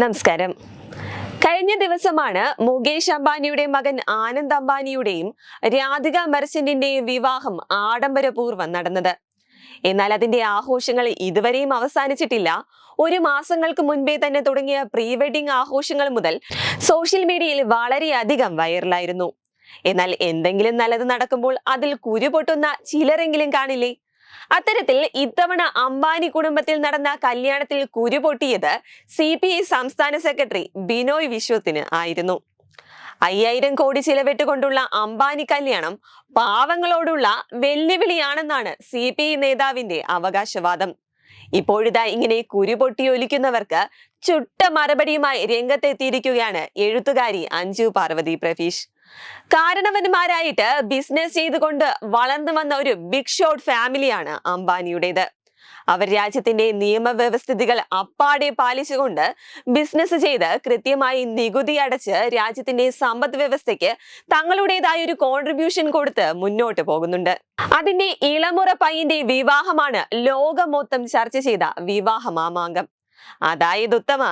നമസ്കാരം. കഴിഞ്ഞ ദിവസമാണ് മുകേഷ് അംബാനിയുടെ മകൻ ആനന്ദ് അംബാനിയുടെയും രാധിക മെർച്ചന്റിന്റെയും വിവാഹം ആഡംബരപൂർവം നടന്നത്. എന്നാൽ അതിന്റെ ആഘോഷങ്ങൾ ഇതുവരെയും അവസാനിച്ചിട്ടില്ല. ഒരു മാസങ്ങൾക്ക് മുൻപേ തന്നെ തുടങ്ങിയ പ്രീ വെഡിംഗ് ആഘോഷങ്ങൾ മുതൽ സോഷ്യൽ മീഡിയയിൽ വളരെയധികം വൈറലായിരുന്നു. എന്നാൽ എന്തെങ്കിലും നല്ലത് നടക്കുമ്പോൾ അതിൽ കുരു പൊട്ടുന്ന ചിലരെങ്കിലും കാണില്ലേ? അത്തരത്തിൽ ഇത്തവണ അംബാനി കുടുംബത്തിൽ നടന്ന കല്യാണത്തിൽ കുരു പൊട്ടിയത് സി പി ഐ സംസ്ഥാന സെക്രട്ടറി ബിനോയ് വിശ്വത്തിന് ആയിരുന്നു. അയ്യായിരം കോടി ചിലവിട്ടുകൊണ്ടുള്ള അംബാനി കല്യാണം പാവങ്ങളോടുള്ള വെല്ലുവിളിയാണെന്നാണ് സി പി ഐ നേതാവിന്റെ അവകാശവാദം. ഇപ്പോഴിതാ ഇങ്ങനെ കുരുപൊട്ടിയൊലിക്കുന്നവർക്ക് ചുട്ട മറുപടിയുമായി രംഗത്തെത്തിയിരിക്കുകയാണ് എഴുത്തുകാരി അഞ്ജു പാർവതി പ്രഫീഷ് കാരണവന്മാരായിട്ട് ബിസിനസ് ചെയ്തുകൊണ്ട് വളർന്നു വന്ന ഒരു ബിഗ് ഷോട്ട് ഫാമിലിയാണ് അംബാനിയുടേത്. അവർ രാജ്യത്തിന്റെ നിയമവ്യവസ്ഥിതികൾ അപ്പാടെ പാലിച്ചുകൊണ്ട് ബിസിനസ് ചെയ്ത് കൃത്യമായി നികുതി അടച്ച് രാജ്യത്തിന്റെ സമ്പദ് വ്യവസ്ഥയ്ക്ക് തങ്ങളുടേതായ ഒരു കോൺട്രിബ്യൂഷൻ കൊടുത്ത് മുന്നോട്ട് പോകുന്നുണ്ട്. അതിന്റെ ഇളമുറ പയ്യന്റെ വിവാഹമാണ് ലോകം മൊത്തം ചർച്ച ചെയ്ത വിവാഹ മാമാങ്കം. അതായത് ഉത്തമ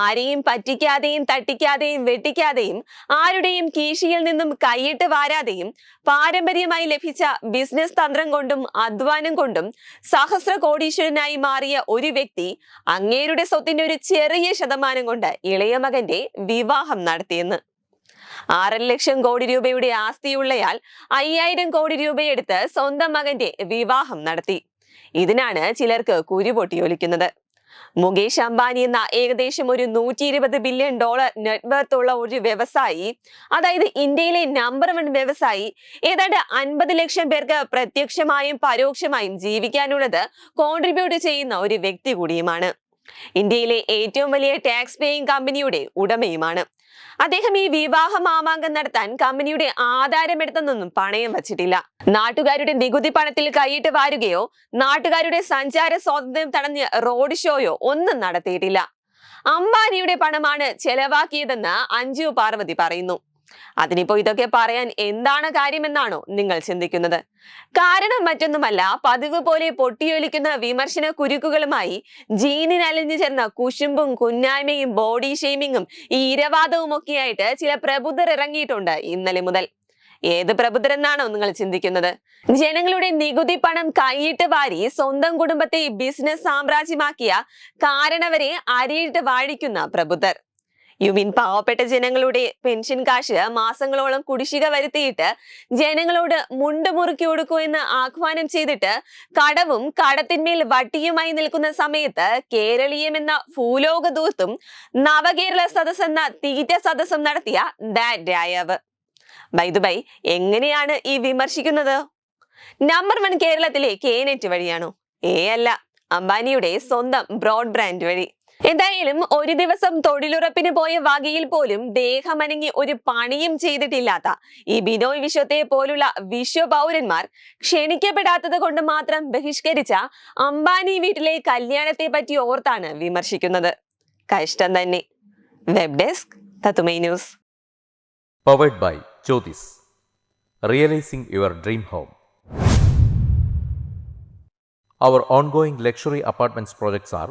ആരെയും പറ്റിക്കാതെയും തട്ടിക്കാതെയും വെട്ടിക്കാതെയും ആരുടെയും കീശിയിൽ നിന്നും കൈയിട്ട് വാരാതെയും പാരമ്പര്യമായി ലഭിച്ച ബിസിനസ് തന്ത്രം കൊണ്ടും അധ്വാനം കൊണ്ടും സഹസ്ര കോടീശ്വരനായി മാറിയ ഒരു വ്യക്തി അങ്ങേരുടെ സ്വത്തിന്റെ ഒരു ചെറിയ ശതമാനം കൊണ്ട് ഇളയ മകന്റെ വിവാഹം നടത്തിയെന്ന്. ആറര ലക്ഷം കോടി രൂപയുടെ ആസ്തിയുള്ളയാൾ അയ്യായിരം കോടി രൂപയെടുത്ത് സ്വന്തം മകന്റെ വിവാഹം നടത്തി. ഇതിനാണ് ചിലർക്ക് കുരുപൊട്ടിയൊലിക്കുന്നത് മുകേഷ് അംബാനി എന്ന ഏകദേശം ഒരു നൂറ്റി ഇരുപത് ബില്യൺ ഡോളർ നെറ്റ്വർത്ത് ഉള്ള ഒരു വ്യവസായി അതായത് ഇന്ത്യയിലെ നമ്പർ വൺ വ്യവസായി ഏതാണ്ട് അൻപത് ലക്ഷം പേർക്ക് പ്രത്യക്ഷമായും പരോക്ഷമായും ജീവിക്കാനുള്ളത് കോൺട്രിബ്യൂട്ട് ചെയ്യുന്ന ഒരു വ്യക്തി കൂടിയുമാണ്. ഇന്ത്യയിലെ ഏറ്റവും വലിയ ടാക്സ് പേയിങ് കമ്പനിയുടെ ഉടമയുമാണ്. അദ്ദേഹം ഈ വിവാഹ മാമാങ്കം നടത്താൻ കമ്പനിയുടെ ആധാരമെടുത്തെന്നൊന്നും പണയം വച്ചിട്ടില്ല. നാട്ടുകാരുടെ നികുതി പണത്തിൽ കൈയിട്ട് വാരുകയോ നാട്ടുകാരുടെ സഞ്ചാര സ്വാതന്ത്ര്യം തടഞ്ഞ് റോഡ് ഷോയോ ഒന്നും നടത്തിയിട്ടില്ല. അംബാനിയുടെ പണമാണ് ചെലവാക്കിയതെന്ന് അഞ്ജു പാർവതി പറയുന്നു. അതിനിപ്പോ ഇതൊക്കെ പറയാൻ എന്താണ് കാര്യമെന്നാണോ നിങ്ങൾ ചിന്തിക്കുന്നത്. കാരണം മറ്റൊന്നുമല്ല പതിവ് പോലെ പൊട്ടിയൊലിക്കുന്ന വിമർശന കുരുക്കുകളുമായി ജീനിനലിഞ്ഞു ചേർന്ന കുശുമ്പും കുന്നായ്മയും ബോഡി ഷെയ്മിങ്ങും ഈ ഇരവാദവും ഒക്കെയായിട്ട് ചില പ്രബുദ്ധർ ഇറങ്ങിയിട്ടുണ്ട് ഇന്നലെ മുതൽ. ഏത് പ്രബുദ്ധരെന്നാണോ നിങ്ങൾ ചിന്തിക്കുന്നത്? ജനങ്ങളുടെ നികുതി പണം കൈയിട്ട് വാരി സ്വന്തം കുടുംബത്തെ ബിസിനസ് സാമ്രാജ്യമാക്കിയ കാരണവരെ അരിയിട്ട് വാഴിക്കുന്ന പ്രബുദ്ധർ. യു മീൻ പാവപ്പെട്ട ജനങ്ങളുടെ പെൻഷൻ കാശ് മാസങ്ങളോളം കുടിശ്ശിക വരുത്തിയിട്ട് ജനങ്ങളോട് മുണ്ട് മുറുക്കി കൊടുക്കൂ എന്ന് ആഹ്വാനം ചെയ്തിട്ട് കടവും കടത്തിന്മേൽ വട്ടിയുമായി നിൽക്കുന്ന സമയത്ത് കേരളീയം എന്ന ഭൂലോക ദൂർത്തും നവകേരള സദസ് എന്ന തീറ്റ സദസ്സും നടത്തിയ ദാറ്റ് രായാവ് ബൈദുബൈ എങ്ങനെയാണ് ഈ വിമർശിക്കുന്നത്? നമ്പർ വൺ കേരളത്തിലെ കേനറ്റ് വഴിയാണോ? ഏ അല്ല അംബാനിയുടെ സ്വന്തം ബ്രോഡ്ബ്രാൻഡ് വഴി. എന്തായാലും ഒരു ദിവസം തൊഴിലുറപ്പിന് പോയ വകയിൽ പോലും ദേഹമനങ്ങി ഒരു പണിയും ചെയ്തിട്ടില്ലാത്ത ഈ ബിനോയ് വിശ്വത്തെ പോലുള്ള വിശ്വപൗരന്മാർ ക്ഷണിക്കപ്പെടാത്തത് കൊണ്ട് മാത്രം ബഹിഷ്കരിച്ച അംബാനി വീട്ടിലെ കല്യാണത്തെ പറ്റി ഓർത്താണ് വിമർശിക്കുന്നത്. കഷ്ടം തന്നെ. Web desk news. Powered by Jyothis realising your dream home Our ongoing luxury apartments projects are